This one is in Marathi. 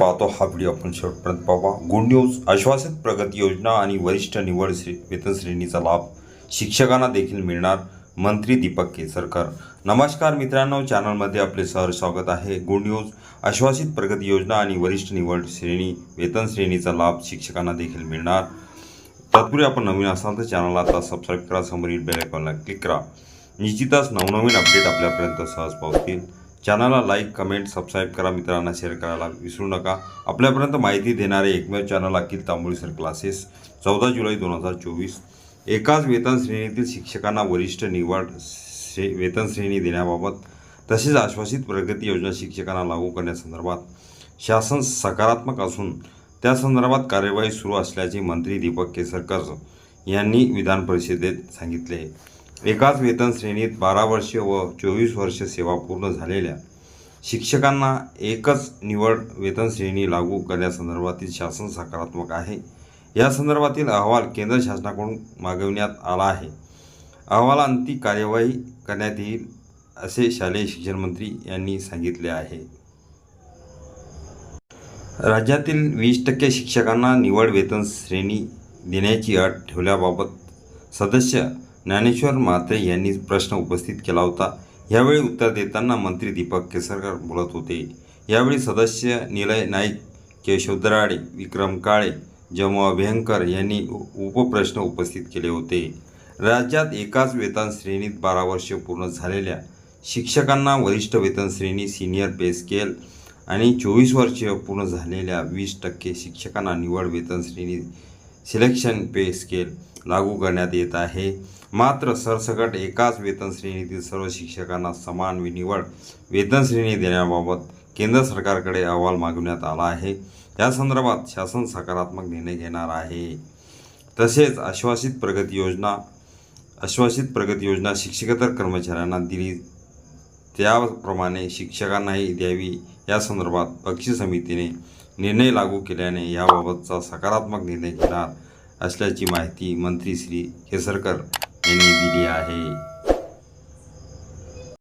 पाहतो हा व्हिडिओ आपण शेवटपर्यंत पाहा गुड न्यूज आश्वासित प्रगती योजना आणि वरिष्ठ निवड श्रे वेतन श्रेणीचा लाभ शिक्षकांना देखील मिळणार मंत्री दीपक केसरकर. नमस्कार मित्रांनो चॅनलमध्ये आपले सहर स्वागत आहे. गुड न्यूज आश्वासित प्रगती योजना आणि वरिष्ठ निवड श्रेणी वेतन श्रेणीचा लाभ शिक्षकांना देखील मिळणार. तत्पूर्वी आपण नवीन असाल तर चॅनलला आता सबस्क्राईब करा समोरील बेल आयकॉनला क्लिक करा. निश्चितच नवनवीन अपडेट आपल्यापर्यंत सहज पोहोचतील. चॅनलला लाईक कमेंट सबस्क्राईब करा मित्रांना शेअर करायला विसरू नका. आपल्यापर्यंत माहिती देणारे एकमेव चॅनल अखिल तांबोळीसर क्लासेस चौदा जुलै दोन हजार चोवीस. एकाच वेतन श्रेणीतील शिक्षकांना वरिष्ठ निवड श्रे वेतन श्रेणी देण्याबाबत तसेच आश्वासित प्रगती योजना शिक्षकांना लागू करण्यासंदर्भात शासन सकारात्मक असून त्या संदर्भात कार्यवाही सुरू असल्याचे मंत्री दीपक केसरकर यांनी विधान परिषदेत सांगितले. एकाच वेतन श्रेणीत बारा वर्षे व चोवीस वर्ष सेवा पूर्ण झालेल्या शिक्षकांना एकच निवड वेतन श्रेणी लागू करण्यासंदर्भातील शासन सकारात्मक आहे. या संदर्भातील अहवाल केंद्र शासनाकडून मागविण्यात आला आहे. अहवालांती कार्यवाही करण्यात येईल असे शालेय शिक्षण मंत्री यांनी सांगितले आहे. राज्यातील वीस टक्के शिक्षकांना निवड वेतन श्रेणी देण्याची अट ठेवल्याबाबत सदस्य ज्ञानेश्वर म्हात्रे यांनी प्रश्न उपस्थित केला होता. यावेळी उत्तर देताना मंत्री दीपक केसरकर बोलत होते. यावेळी सदस्य निलय नाईक केशव दराडे विक्रम काळे जमू अभ्यंकर यांनी उपप्रश्न उपस्थित केले होते. राज्यात एकाच वेतन श्रेणीत बारा वर्षे पूर्ण झालेल्या शिक्षकांना वरिष्ठ वेतन श्रेणी सिनियर पे स्केल आणि चोवीस वर्षे पूर्ण झालेल्या वीस टक्के शिक्षकांना निवड वेतन श्रेणी सिलेक्शन पे स्केल लागू करण्यात येत आहे. मात्र सरसकट एकाच वेतन श्रेणीतील सर्व शिक्षकांना समान निवड वेतन श्रेणी देण्याबाबत केंद्र सरकारकडे अहवाल मागवण्यात आला आहे. या संदर्भात शासन सकारात्मक निर्णय घेणार आहे. तसेच आश्वासित प्रगती योजना आश्वासित प्रगती योजना शिक्षकेतर कर्मचाऱ्यांना दिली. त्याप्रमाणे शिक्षकांनाही द्यावी. या संदर्भात बक्षीस समितीने निर्णय लागू केल्याने याबाबतचा सकारात्मक निर्णय घेणार असल्याची माहिती मंत्री श्री केसरकर यांनी दिली आहे.